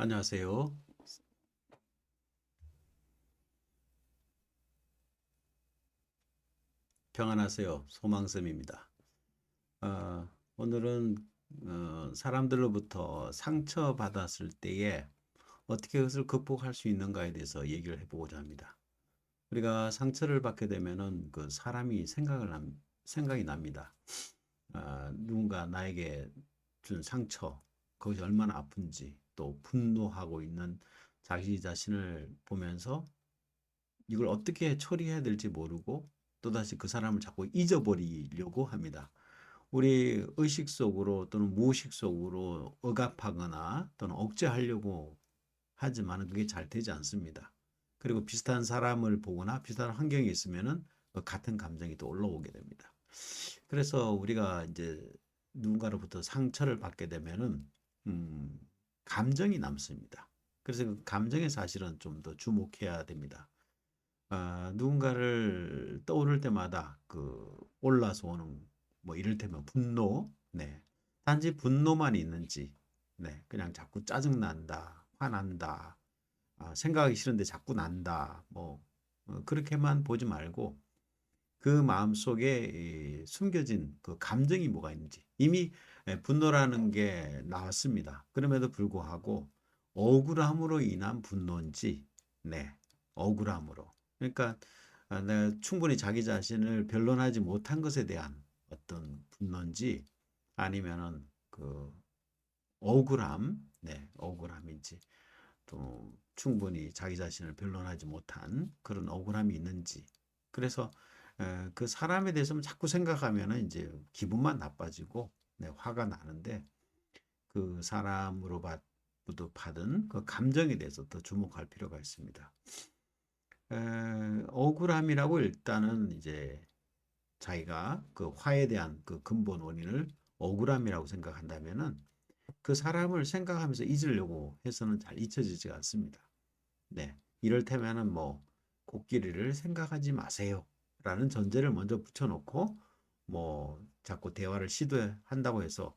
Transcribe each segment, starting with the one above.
안녕하세요. 평안하세요. 소망쌤입니다. 어, 오늘은 어, 사람들로부터 상처받았을 때에 어떻게 그것을 극복할 수 있는가에 대해서 얘기를 해보고자 합니다. 우리가 상처를 받게 되면은 그 사람이 생각을 남, 생각이 납니다. 아, 누군가 나에게 준 상처, 그것이 얼마나 아픈지, 또 분노하고 있는 자기 자신을 보면서 이걸 어떻게 처리해야 될지 모르고 또다시 그 사람을 자꾸 잊어버리려고 합니다. 우리 의식 속으로 또는 무의식 속으로 억압하거나 또는 억제하려고 하지만 그게 잘 되지 않습니다. 그리고 비슷한 사람을 보거나 비슷한 환경에 있으면은 그 같은 감정이 또 올라오게 됩니다. 그래서 우리가 이제 누군가로부터 상처를 받게 되면은 음, 감정이 남습니다. 그래서 그 감정에 사실은 좀 더 주목해야 됩니다. 아, 누군가를 떠오를 때마다 그 올라서 오는 뭐 이를테면 분노, 네. 단지 분노만 있는지, 네. 그냥 자꾸 짜증난다, 화난다, 아, 생각하기 싫은데 자꾸 난다, 뭐 어, 그렇게만 보지 말고 그 마음 속에 숨겨진 그 감정이 뭐가 있는지 이미 예, 분노라는 게 나왔습니다. 그럼에도 불구하고 억울함으로 인한 분노인지, 네, 억울함으로. 그러니까 아, 내가 충분히 자기 자신을 변론하지 못한 것에 대한 어떤 분노인지 아니면은 그 억울함, 네, 억울함인지 또 충분히 자기 자신을 변론하지 못한 그런 억울함이 있는지 그래서 에, 그 사람에 대해서 자꾸 생각하면은 이제 기분만 나빠지고 네, 화가 나는데 그 사람으로부터 받은 그 감정에 대해서 더 주목할 필요가 있습니다. 에, 억울함이라고 일단은 이제 자기가 그 화에 대한 그 근본 원인을 억울함이라고 생각한다면은 그 사람을 생각하면서 잊으려고 해서는 잘 잊혀지지 않습니다. 네. 이럴 테면은 뭐 코끼리를 생각하지 마세요. 라는 전제를 먼저 붙여놓고 뭐 자꾸 대화를 시도한다고 해서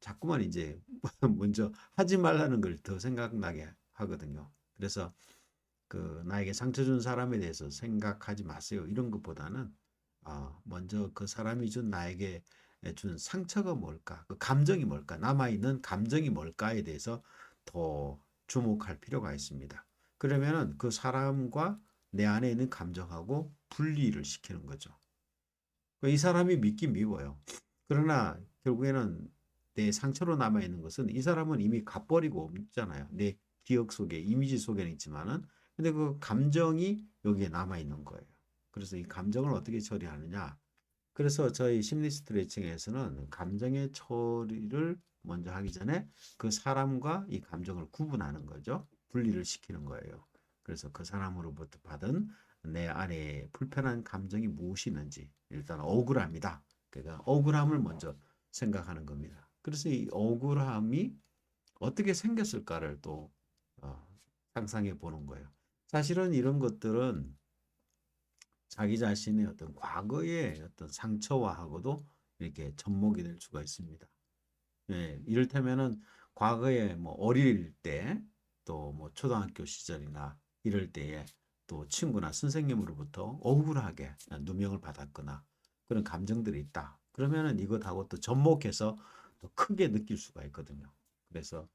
자꾸만 이제 먼저 하지 말라는 걸 더 생각나게 하거든요. 그래서 그 나에게 상처 준 사람에 대해서 생각하지 마세요. 이런 것보다는 아, 먼저 그 사람이 준 나에게 준 상처가 뭘까? 그 감정이 뭘까? 남아 있는 감정이 뭘까에 대해서 더 주목할 필요가 있습니다. 그러면은 그 사람과 내 안에 있는 감정하고 분리를 시키는 거죠. 그이 사람이 믿긴 미워요. 그러나 결국에는 내 상처로 남아있는 것은 이 사람은 이미 갚버리고 없잖아요. 내 기억 속에, 이미지 속에는 있지만은, 근데 그 감정이 여기에 남아있는 거예요. 그래서 이 감정을 어떻게 처리하느냐. 그래서 저희 심리 스트레칭에서는 감정의 처리를 먼저 하기 전에 그 사람과 이 감정을 구분하는 거죠. 분리를 시키는 거예요. 그래서 그 사람으로부터 받은 내 안에 불편한 감정이 무엇이 있는지 일단 억울합니다. 그러니까 억울함을 먼저 생각하는 겁니다. 그래서 이 억울함이 어떻게 생겼을까를 또 어, 상상해 보는 거예요. 사실은 이런 것들은 자기 자신의 어떤 과거의 어떤 상처와하고도 이렇게 접목이 될 수가 있습니다. 예, 이를테면은 과거에 뭐 어릴 때 또 뭐 초등학교 시절이나 이럴 때에 또 친구나 선생님으로부터 억울하게 누명을 받았거나 그런 감정들이 있다. 그러면은 이것하고 또 접목해서 또 크게 느낄 수가 있거든요. 그래서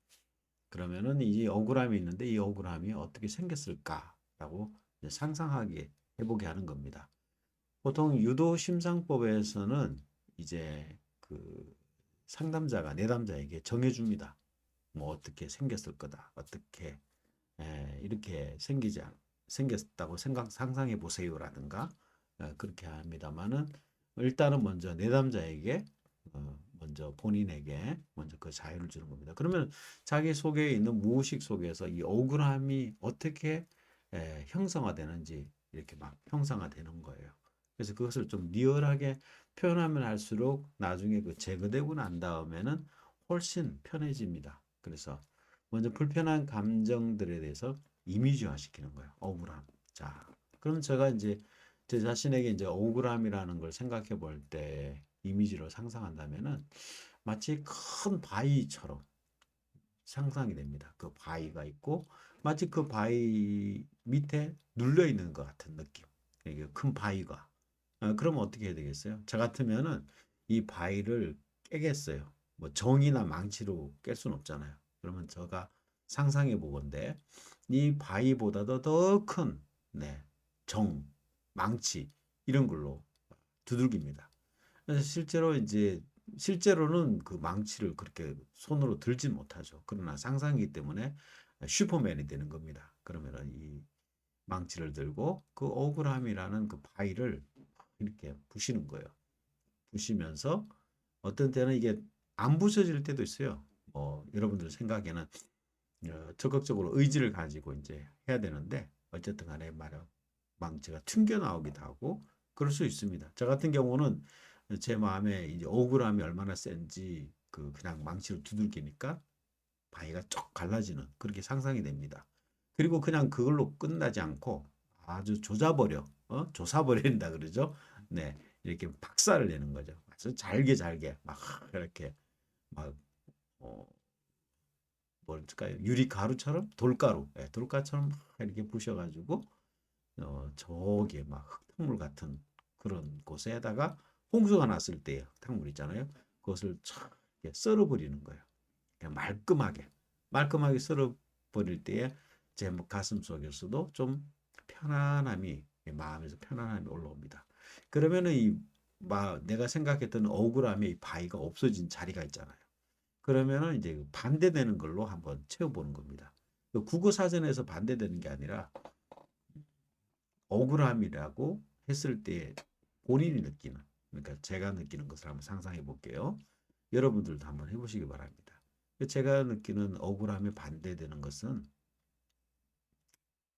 그러면은 이 억울함이 있는데 이 억울함이 어떻게 생겼을까라고 상상하게 해보게 하는 겁니다. 보통 유도 심상법에서는 이제 그 상담자가 내담자에게 정해줍니다. 뭐 어떻게 생겼을 거다. 어떻게 에, 이렇게 생기지 않, 생겼다고 생각 상상해 보세요라든가 에, 그렇게 합니다만은 일단은 먼저 내담자에게 어, 먼저 본인에게 먼저 그 자유를 주는 겁니다. 그러면 자기 속에 있는 무의식 속에서 이 억울함이 어떻게 에, 형성화되는지 이렇게 막 형상화되는 거예요. 그래서 그것을 좀 리얼하게 표현하면 할수록 나중에 그 제거되고 난 다음에는 훨씬 편해집니다. 그래서 먼저 불편한 감정들에 대해서 이미지화 시키는 거예요. 억울함. 자, 그럼 제가 이제 제 자신에게 이제 억울함이라는 걸 생각해 볼 때 이미지로 상상한다면은 마치 큰 바위처럼 상상이 됩니다. 그 바위가 있고 마치 그 바위 밑에 눌려 있는 것 같은 느낌. 이게 큰 바위가. 아, 그러면 어떻게 해야 되겠어요? 저 같으면은 이 바위를 깨겠어요. 뭐 정이나 망치로 깰 수는 없잖아요. 그러면 제가 상상해 보건데 이 바위보다도 더큰 네, 정, 망치 이런 걸로 두들깁니다. 실제로 이제 실제로는 그 망치를 그렇게 손으로 들진 못하죠. 그러나 상상이기 때문에 슈퍼맨이 되는 겁니다. 그러면은 이 망치를 들고 그 억울함이라는 그 바위를 이렇게 부시는 거예요. 부시면서 어떤 때는 이게 안 부서질 때도 있어요. 뭐 여러분들 생각에는 어, 적극적으로 의지를 가지고 이제 해야 되는데 어쨌든 간에 말은 망치가 튕겨 나오기도 하고 그럴 수 있습니다. 저 같은 경우는 제 마음에 이제 억울함이 얼마나 센지 그 그냥 망치로 두들기니까 바위가 쭉 갈라지는 그렇게 상상이 됩니다. 그리고 그냥 그걸로 끝나지 않고 아주 조져버려, 어? 조사버린다 그러죠. 네, 이렇게 박살을 내는 거죠. 아주 잘게 잘게 막 이렇게 막 어, 뭐랄까요 유리 가루처럼 돌가루, 예, 돌가루처럼 막 이렇게 부셔가지고 어, 저기에 막 흙탕물 같은 그런 곳에다가 홍수가 났을 때 흙탕물 있잖아요. 그것을 촥 썰어버리는 거예요. 그냥 말끔하게 말끔하게 썰어버릴 때에 제 가슴 속에서도 좀 편안함이 마음에서 편안함이 올라옵니다. 그러면은 이 마, 내가 생각했던 억울함의 이 바위가 없어진 자리가 있잖아요. 그러면은 이제 반대되는 걸로 한번 채워보는 겁니다. 그 국어 사전에서 반대되는 게 아니라 억울함이라고 했을 때 본인이 느끼는 그러니까 제가 느끼는 것을 한번 상상해 볼게요. 여러분들도 한번 해보시기 바랍니다. 제가 느끼는 억울함에 반대되는 것은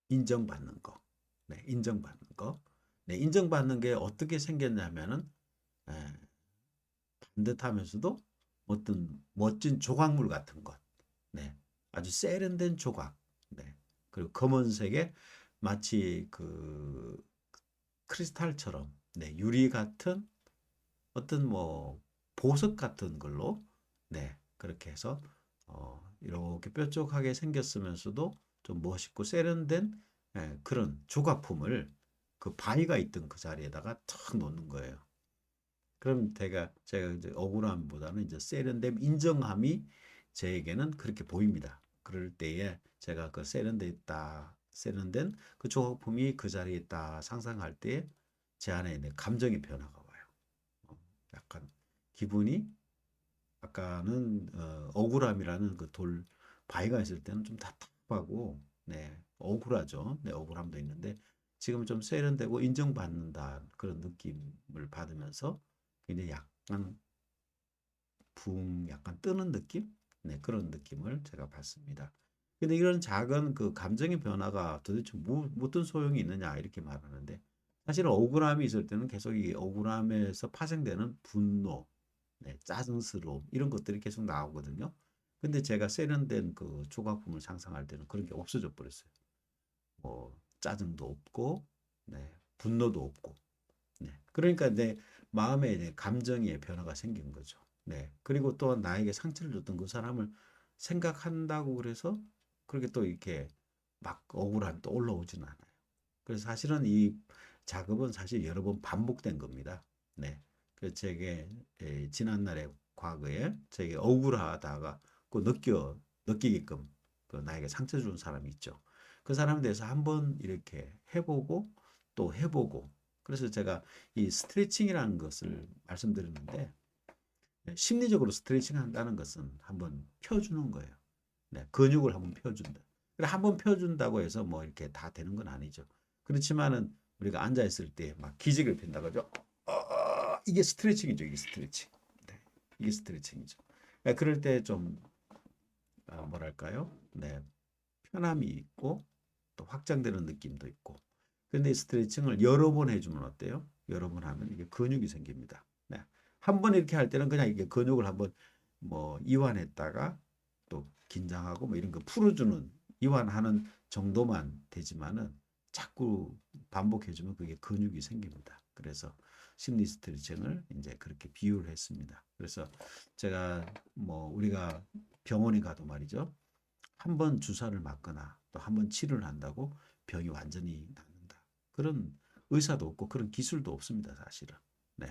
인정받는 거. 네, 인정받는 거. 네, 인정받는 게 어떻게 생겼냐면은 에, 반듯하면서도 어떤 멋진 조각물 같은 것. 네, 아주 세련된 조각. 네, 그리고 검은색에 마치 그 크리스탈처럼 네, 유리 같은 어떤 뭐 보석 같은 걸로 네, 그렇게 해서 어, 이렇게 뾰족하게 생겼으면서도 좀 멋있고 세련된 예, 그런 조각품을 그 바위가 있던 그 자리에다가 탁 놓는 거예요. 그럼 제가 제가 이제 억울함보다는 이제 세련됨, 인정함이 저에게는 그렇게 보입니다. 그럴 때에 제가 그 세련됐다, 세련된 그 조각품이 그 자리에 있다 상상할 때 제 안에 있는 감정의 변화가 와요. 어, 약간 기분이 아까는 어, 억울함이라는 그 돌 바위가 있을 때는 좀 답답하고 네 억울하죠. 네 억울함도 있는데 지금 좀 세련되고 인정받는다 그런 느낌을 받으면서 굉장히 약간 붕 약간 뜨는 느낌 네 그런 느낌을 제가 받습니다. 근데 이런 작은 그 감정의 변화가 도대체 뭐, 어떤 소용이 있느냐 이렇게 말하는데 사실은 억울함이 있을 때는 계속 이 억울함에서 파생되는 분노, 네, 짜증스러움 이런 것들이 계속 나오거든요. 근데 제가 세련된 그 조각품을 상상할 때는 그런 게 없어져 버렸어요. 뭐 짜증도 없고, 네, 분노도 없고, 네. 그러니까 내 마음에 이제 감정의 변화가 생긴 거죠. 네. 그리고 또 나에게 상처를 줬던 그 사람을 생각한다고 그래서 그렇게 또 이렇게 막 억울함이 또 올라오지는 않아요. 그래서 사실은 이 작업은 사실 여러 번 반복된 겁니다. 네. 그래서 제게 에, 지난날의 과거에 제게 억울하다가 그 느껴 느끼게끔 그 나에게 상처 준 사람이 있죠. 그 사람에 대해서 한번 이렇게 해보고 또 해보고 그래서 제가 이 스트레칭이라는 것을 말씀드렸는데 네, 심리적으로 스트레칭 한다는 것은 한번 펴주는 거예요. 네, 근육을 한번 펴준다. 한번 펴준다고 해서 뭐 이렇게 다 되는 건 아니죠. 그렇지만은 우리가 앉아 있을 때 막 기직을 핀다 그죠? 어, 이게 스트레칭이죠. 이게 스트레칭. 네, 이게 스트레칭이죠. 그러니까 그럴 때좀 아, 뭐랄까요? 네, 편함이 있고 또 확장되는 느낌도 있고. 근데 스트레칭을 여러 번 해주면 어때요? 여러 번 하면 이게 근육이 생깁니다. 네. 한번 이렇게 할 때는 그냥 이게 근육을 한번 뭐 이완했다가 또 긴장하고 뭐 이런 거 풀어주는 이완하는 정도만 되지만은 자꾸 반복해주면 그게 근육이 생깁니다. 그래서 심리 스트레칭을 이제 그렇게 비유를 했습니다. 그래서 제가 뭐 우리가 병원에 가도 말이죠. 한 번 주사를 맞거나 또 한 번 치료를 한다고 병이 완전히. 그런 의사도 없고 그런 기술도 없습니다, 사실은. 네.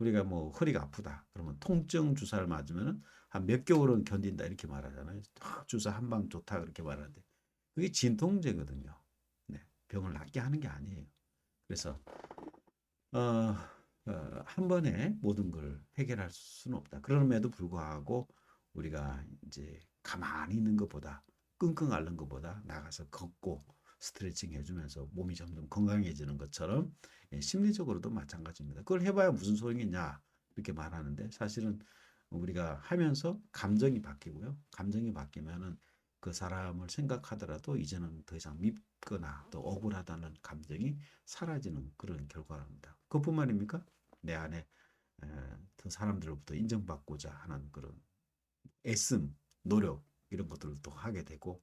우리가 뭐 허리가 아프다. 그러면 통증 주사를 맞으면은 한 몇 개월은 견딘다 이렇게 말하잖아요. 아, 주사 한 방 좋다 그렇게 말하는데 그게 진통제거든요. 네. 병을 낫게 하는 게 아니에요. 그래서 어, 어, 한 번에 모든 걸 해결할 수는 없다. 그럼에도 불구하고 우리가 이제 가만히 있는 것보다 끙끙 앓는 것보다 나가서 걷고 스트레칭 해주면서 몸이 점점 건강해지는 것처럼 예, 심리적으로도 마찬가지입니다. 그걸 해봐야 무슨 소용이냐 이렇게 말하는데 사실은 우리가 하면서 감정이 바뀌고요. 감정이 바뀌면은 그 사람을 생각하더라도 이제는 더 이상 밉거나 또 억울하다는 감정이 사라지는 그런 결과입니다. 그뿐만입니까? 내 안에 에, 그 사람들로부터 인정받고자 하는 그런 애씀, 노력 이런 것들도 하게 되고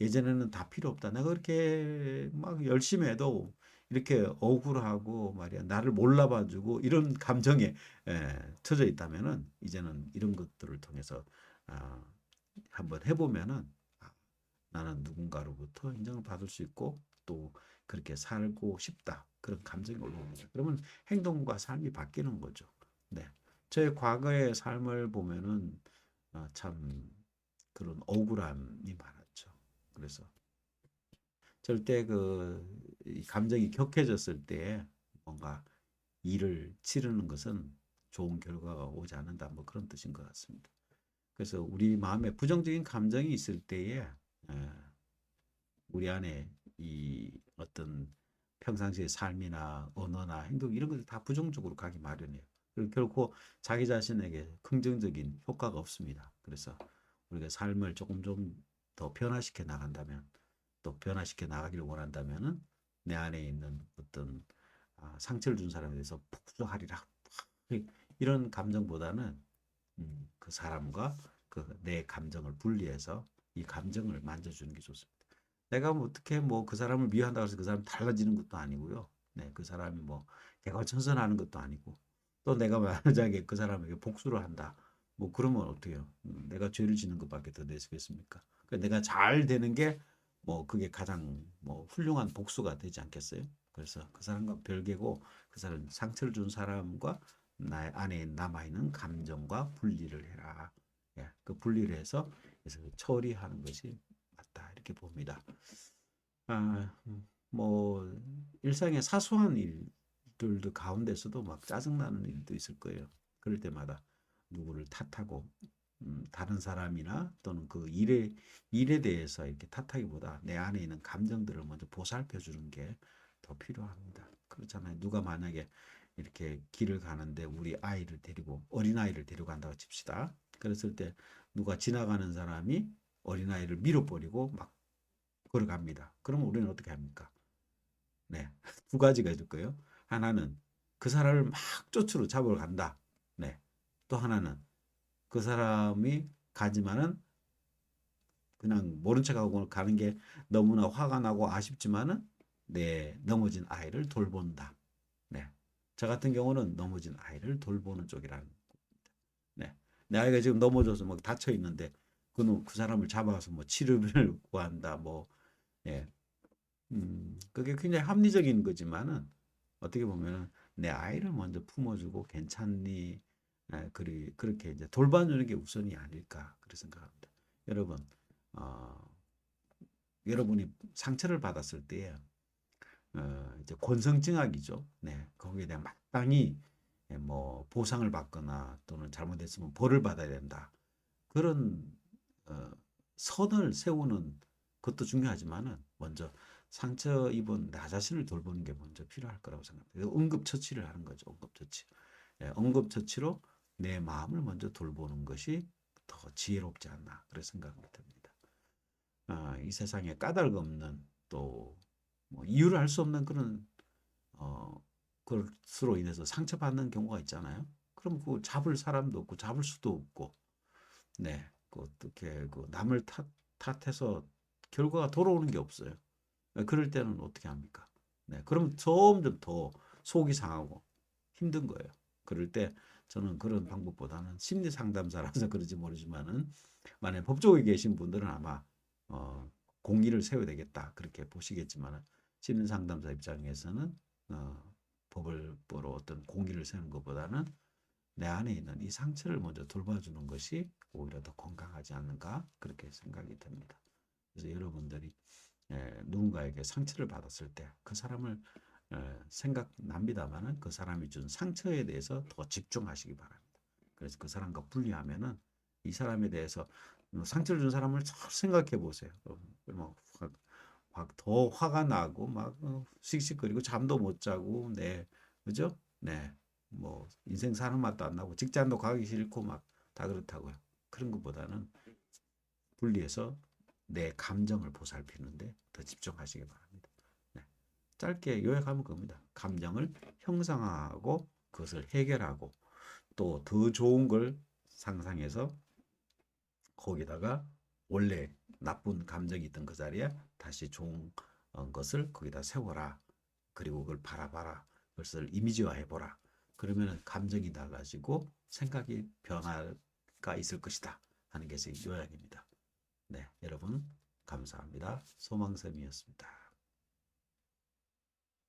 예전에는 다 필요 없다. 내가 그렇게 막 열심히 해도 이렇게 억울하고 말이야 나를 몰라봐주고 이런 감정에 에, 처져 있다면은 이제는 이런 것들을 통해서 아, 한번 해보면은 아, 나는 누군가로부터 인정을 받을 수 있고 또 그렇게 살고 싶다 그런 감정이 올라옵니다. 그러면 행동과 삶이 바뀌는 거죠. 네, 저의 과거의 삶을 보면은 아, 참 그런 억울함이 많았죠. 그래서 절대 그이 감정이 격해졌을 때 뭔가 일을 치르는 것은 좋은 결과가 오지 않는다. 뭐 그런 뜻인 것 같습니다. 그래서 우리 마음에 부정적인 감정이 있을 때에 에, 우리 안에 이 어떤 평상시의 삶이나 언어나 행동 이런 것들 다 부정적으로 가기 마련이에요. 그리고 결코 자기 자신에게 긍정적인 효과가 없습니다. 그래서 우리가 삶을 조금 좀 더 변화시켜 나간다면 또 변화시켜 나가기를 원한다면은 내 안에 있는 어떤 아, 상처를 준 사람에 대해서 복수하리라 이런 감정보다는 음, 그 사람과 그 내 감정을 분리해서 이 감정을 만져주는 게 좋습니다. 내가 뭐 어떻게 뭐 그 사람을 미워한다고 해서 그 사람 달라지는 것도 아니고요. 네, 그 사람이 뭐 개과천선하는 것도 아니고 또 내가 만약에 그 사람에게 복수를 한다. 뭐 그러면 어떻게요? 음, 내가 죄를 지는 것밖에 더 되겠습니까? 그러니까 내가 잘 되는 게 뭐 그게 가장 뭐 훌륭한 복수가 되지 않겠어요? 그래서 그 사람과 별개고 그 사람 상처를 준 사람과 나 안에 남아 있는 감정과 분리를 해라. 예, 그 분리를 해서 그래서 처리하는 것이 맞다 이렇게 봅니다. 아, 음, 뭐 일상의 사소한 일들도 가운데서도 막 짜증 나는 일도 있을 거예요. 그럴 때마다 누구를 탓하고 음, 다른 사람이나 또는 그 일에 일에 대해서 이렇게 탓하기보다 내 안에 있는 감정들을 먼저 보살펴 주는 게 더 필요합니다. 그렇잖아요. 누가 만약에 이렇게 길을 가는데 우리 아이를 데리고 어린아이를 데리고 간다고 칩시다. 그랬을 때 누가 지나가는 사람이 어린아이를 밀어버리고 막 걸어갑니다. 그러면 우리는 어떻게 합니까? 네. 두 가지가 있을 거예요. 하나는 그 사람을 막 쫓으러 잡으러 간다. 네. 또 하나는 그 사람이 가지만은 그냥 모른 척하고 가는 게 너무나 화가 나고 아쉽지만은 내 넘어진 아이를 돌본다. 네. 저 같은 경우는 넘어진 아이를 돌보는 쪽이라는 겁니다. 네. 내 아이가 지금 넘어져서 막 다쳐 있는데 그, 그 사람을 잡아서 뭐 치료를 구한다. 뭐, 예. 음, 그게 굉장히 합리적인 거지만은 어떻게 보면은 내 아이를 먼저 품어주고 괜찮니? 예, 그리, 그렇게 이제 돌봐주는 게 우선이 아닐까. 그렇게 생각합니다. 여러분, 어, 여러분이 상처를 받았을 때, 어, 이제 권성징악이죠. 네, 거기에 대한 마땅히 예, 뭐 보상을 받거나 또는 잘못했으면 벌을 받아야 된다. 그런 어, 선을 세우는 것도 중요하지만은 먼저 상처 입은 나 자신을 돌보는 게 먼저 필요할 거라고 생각합니다. 응급처치를 하는 거죠. 응급처치. 예, 응급처치로 내 마음을 먼저 돌보는 것이 더 지혜롭지 않나 그런 생각이 듭니다. 아, 이 세상에 까닭 없는 또 뭐 이유를 알 수 없는 그런 어, 것으로 인해서 상처받는 경우가 있잖아요. 그럼 그 잡을 사람도 없고 잡을 수도 없고, 네, 그 어떻게 그 남을 탓 탓해서 결과가 돌아오는 게 없어요. 그럴 때는 어떻게 합니까? 네, 그럼 점점 더 속이 상하고 힘든 거예요. 그럴 때 저는 그런 방법보다는 심리 상담사라서 그런지 모르지만은 만약 법조계 계신 분들은 아마 어, 공의를 세워야 되겠다 그렇게 보시겠지만은 심리 상담사 입장에서는 어, 법을 보러 어떤 공의를 세우는 것보다는 내 안에 있는 이 상처를 먼저 돌봐주는 것이 오히려 더 건강하지 않는가 그렇게 생각이 듭니다. 그래서 여러분들이 에, 누군가에게 상처를 받았을 때 그 사람을 에, 생각납니다만은 그 사람이 준 상처에 대해서 더 집중하시기 바랍니다. 그래서 그 사람과 분리하면은 이 사람에 대해서 음, 상처를 준 사람을 잘 생각해 보세요. 어, 막더 화가 나고 막 어, 씩씩거리고 잠도 못 자고 네 그죠? 네. 뭐 인생 사는 맛도 안 나고 직장도 가기 싫고 막 다 그렇다고요. 그런 것보다는 분리해서 내 감정을 보살피는데 더 집중하시기 바랍니다. 네. 짧게 요약하면 겁니다. 감정을 형상화하고 그것을 해결하고 또 더 좋은 걸 상상해서 거기다가 원래 나쁜 감정이 있던 그 자리에 다시 좋은 어, 것을 거기다 세워라. 그리고 그걸 바라봐라. 그것을 이미지화해보라. 그러면 감정이 달라지고 생각이 변화가 있을 것이다. 하는 게 제 요약입니다. 네, 여러분 감사합니다. 소망샘이었습니다.